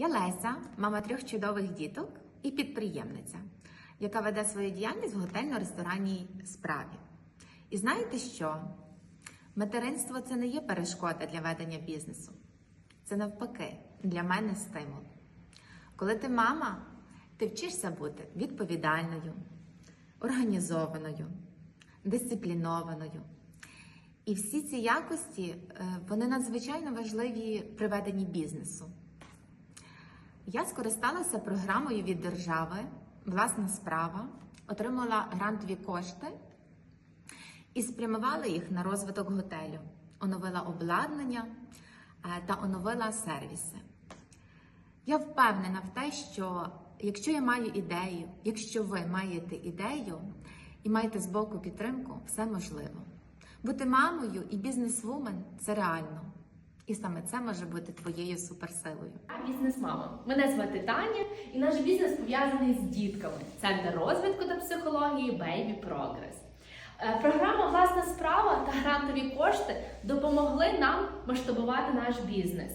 Я Леся, мама трьох чудових діток і підприємниця, яка веде свою діяльність в готельно-ресторанній справі. І знаєте що? Материнство це не є перешкода для ведення бізнесу. Це навпаки для мене стимул. Коли ти мама, ти вчишся бути відповідальною, організованою, дисциплінованою. І всі ці якості е, вони надзвичайно важливі при веденні бізнесу. Я скористалася програмою від держави, власна справа, отримала грантові кошти і спрямувала їх на розвиток готелю, оновила обладнання е, та оновила сервіси. Я впевнена в те, що якщо я маю ідею, якщо ви маєте ідею і маєте збоку підтримку, все можливо. Бути мамою і бізнесвумен це реально. І саме це може бути твоєю суперсилою. Я бізнес-мама. Мене звати Таня, і наш бізнес пов'язаний з дітками. Центр розвитку та психології Progress. Е, Програма Власна справа та грантові кошти допомогли нам масштабувати наш бізнес.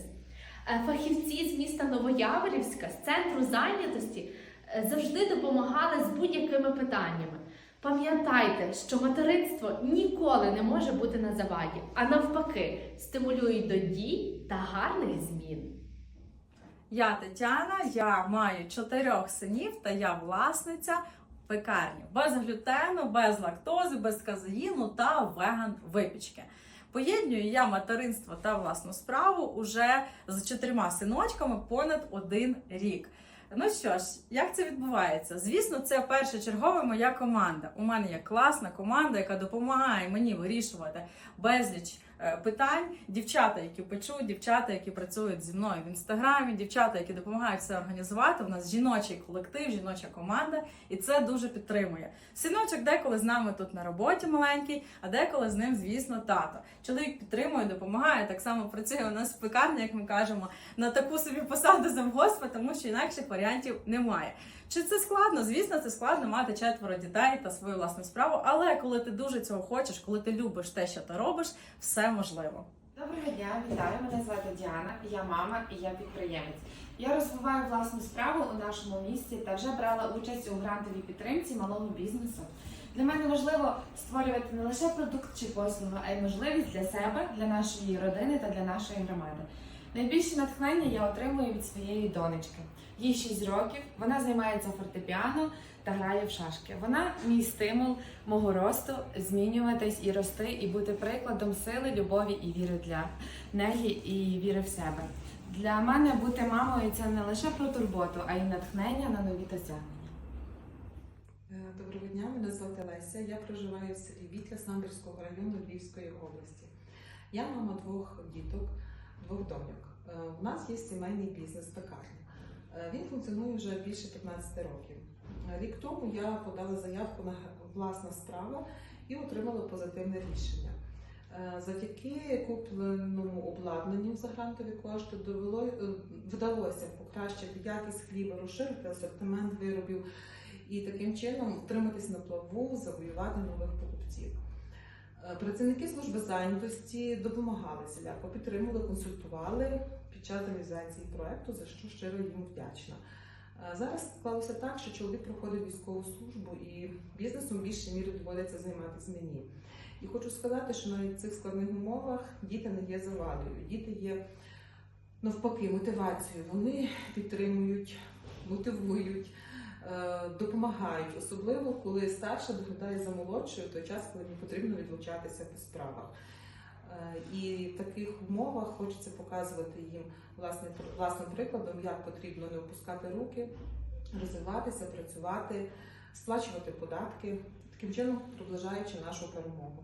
Е, Фахівці з міста Новояворівська, з центру зайнятості е, завжди допомагали з будь-якими питаннями. Пам'ятайте, що материнство ніколи не може бути на заваді, а навпаки, стимулюють до дій та гарних змін. Я Тетяна, я маю чотирьох синів та я власниця пекарні. Без глютену, без лактози, без казеїну та веган випічки. Поєднюю я материнство та власну справу уже з чотирма синочками понад один рік. Ну що ж, як це відбувається? Звісно, це першочергова моя команда. У мене є класна команда, яка допомагає мені вирішувати безліч питань. Дівчата, які печуть, дівчата, які працюють зі мною в інстаграмі, дівчата, які допомагають все організувати. У нас жіночий колектив, жіноча команда, і це дуже підтримує. Синочок деколи з нами тут на роботі маленький, а деколи з ним, звісно, тато. Чоловік підтримує, допомагає. Так само працює у нас в пекарні, як ми кажемо, на таку собі посаду завгоспа, тому що інакших варіантів немає. Чи це складно? Звісно, це складно мати четверо дітей та свою власну справу. Але коли ти дуже цього хочеш, коли ти любиш те, що ти робиш, все можливо. Доброго дня, вітаю. Мене звати Діана, я мама і я підприємець. Я розвиваю власну справу у нашому місті та вже брала участь у грантовій підтримці малого бізнесу. Для мене важливо створювати не лише продукт чи послугу, а й можливість для себе, для нашої родини та для нашої громади. Найбільше натхнення я отримую від своєї донечки. Їй 6 років, вона займається фортепіано та грає в шашки. Вона мій стимул мого росту змінюватись і рости, і бути прикладом сили, любові і віри для неї і віри в себе. Для мене бути мамою це не лише про турботу, а й натхнення на нові досягнення. Е, Доброго дня, мене звати Леся. Я проживаю в селі Вітля Самбірського району Львівської області. Я мама двох діток, двох доньок. Е, У нас є сімейний бізнес пекарня. Е, Він функціонує вже більше 15 років. Е, Рік тому я подала заявку на власна справа і отримала позитивне рішення. Завдяки купленому обладнанню за грантові кошти вдалося покращити якість хліба, розширити асортимент виробів і таким чином втриматись на плаву, завоювати нових покупців. Е, Працівники служби зайнятості допомагали селяко, підтримували, консультували під час реалізації проекту, за що щиро їм вдячна. Е, Зараз склалося так, що чоловік проходить військову службу і бізнесом більше мірі доводиться займатися мені. І хочу сказати, що навіть в цих складних умовах діти не є завадою. Діти є навпаки мотивацією. Вони підтримують, мотивують, допомагають, особливо коли старша доглядає за молодшою той час, коли їм потрібно відлучатися по справах. Е, І в таких умовах хочеться показувати їм власне, власним прикладом, як потрібно не опускати руки, розвиватися, працювати, сплачувати податки, таким чином приближаючи нашу перемогу.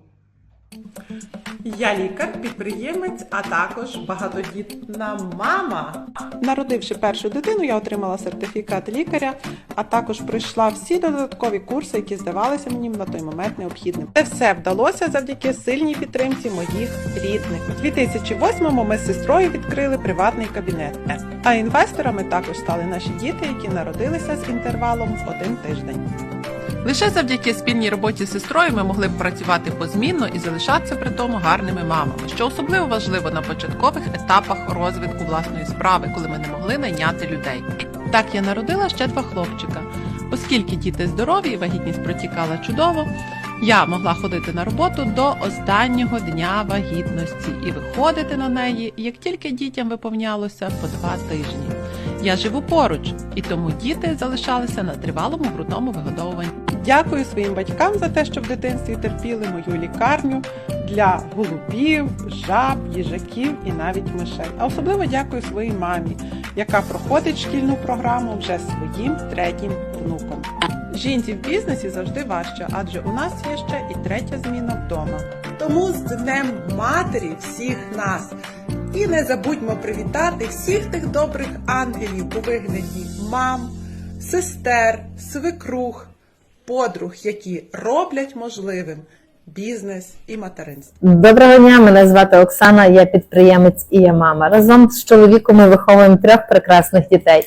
Я лікар, підприємець, а також багатодітна мама. Народивши першу дитину, я отримала сертифікат лікаря, а також пройшла всі додаткові курси, які здавалися мені на той момент необхідним. Це все вдалося завдяки сильній підтримці моїх рідних. У 2008-му ми з сестрою відкрили приватний кабінет. А інвесторами також стали наші діти, які народилися з інтервалом в один тиждень. Лише завдяки спільній роботі з сестрою ми могли б працювати позмінно і залишатися при тому гарними мамами, що особливо важливо на початкових етапах розвитку власної справи, коли ми не могли найняти людей. Так я народила ще два хлопчика. Оскільки діти здорові вагітність протікала чудово, я могла ходити на роботу до останнього дня вагітності і виходити на неї, як тільки дітям виповнялося по два тижні. Я живу поруч, і тому діти залишалися на тривалому грудному вигодовуванні. Дякую своїм батькам за те, що в дитинстві терпіли мою лікарню для голубів, жаб, їжаків і навіть мишей. А особливо дякую своїй мамі, яка проходить шкільну програму вже своїм третім внуком. Жінці в бізнесі завжди важче, адже у нас є ще і третя зміна вдома. Тому з Днем Матері всіх нас. І не забудьмо привітати всіх тих добрих ангелів у вигляді мам, сестер, свекрух, подруг, які роблять можливим бізнес і материнство. Доброго дня, мене звати Оксана, я підприємець і я мама. Разом з чоловіком ми виховуємо трьох прекрасних дітей.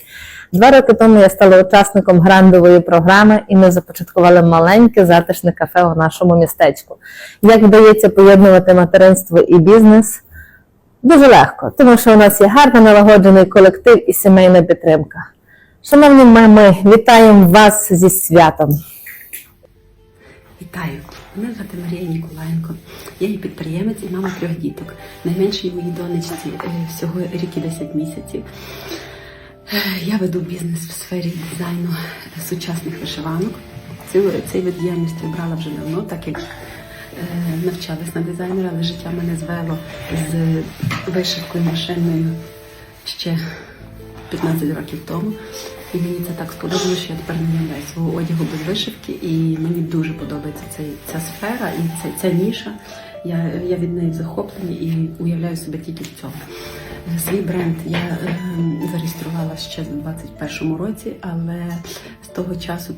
Два роки тому я стала учасником грандової програми, і ми започаткували маленьке затишне кафе у нашому містечку. Як вдається поєднувати материнство і бізнес? Дуже легко, тому що у нас є гарно налагоджений колектив і сімейна підтримка. Шановні мами, вітаємо вас зі святом! Вітаю! Мене звати Марія Ніколаєнко. Я є підприємець і мама трьох діток. Найменшій моїй донечці е, всього рік і 10 місяців. Е, Я веду бізнес в сфері дизайну сучасних вишиванок. Цей вид діяльності обрала вже давно, так як е, навчалась на дизайнера, але життя мене звело з вишивкою машинною ще 15 років тому. І мені це так сподобалося, що я тепер не уявляю свого одягу без вишивки. І мені дуже подобається цей, ця сфера і ця, ця ніша. Я, я від неї захоплена і уявляю себе тільки в цьому. Е, Свій бренд я е, зареєструвала ще в 21-му році, але з того часу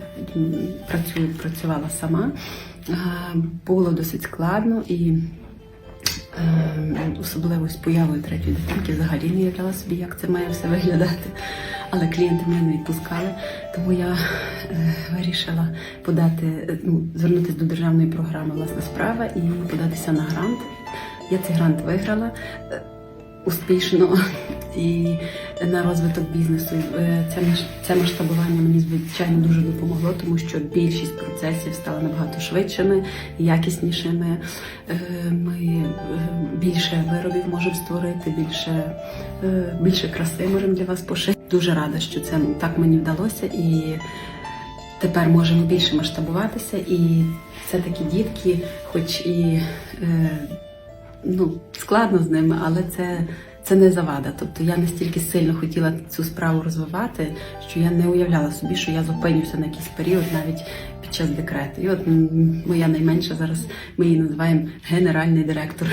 працюю, працювала сама. Е, Було досить складно і Е, особливо з появою третьої дитинки взагалі не уявляла собі, як це має все виглядати. Але клієнти мене не відпускали, тому я е, вирішила подати, е, ну, звернутися до державної програми Власна справа і податися на грант. Я цей грант виграла е, успішно і на розвиток бізнесу. Це, це масштабування мені звичайно дуже допомогло, тому що більшість процесів стала набагато швидшими, якіснішими. Ми більше виробів можемо створити, більше, більше краси можемо для вас пошити. Дуже рада, що це так мені вдалося і. Тепер можемо більше масштабуватися, і все таки дітки, хоч і е, ну, складно з ними, але це, це не завада. Тобто я настільки сильно хотіла цю справу розвивати, що я не уявляла собі, що я зупинюся на якийсь період навіть під час декрету. І от моя найменша зараз ми її називаємо генеральний директор.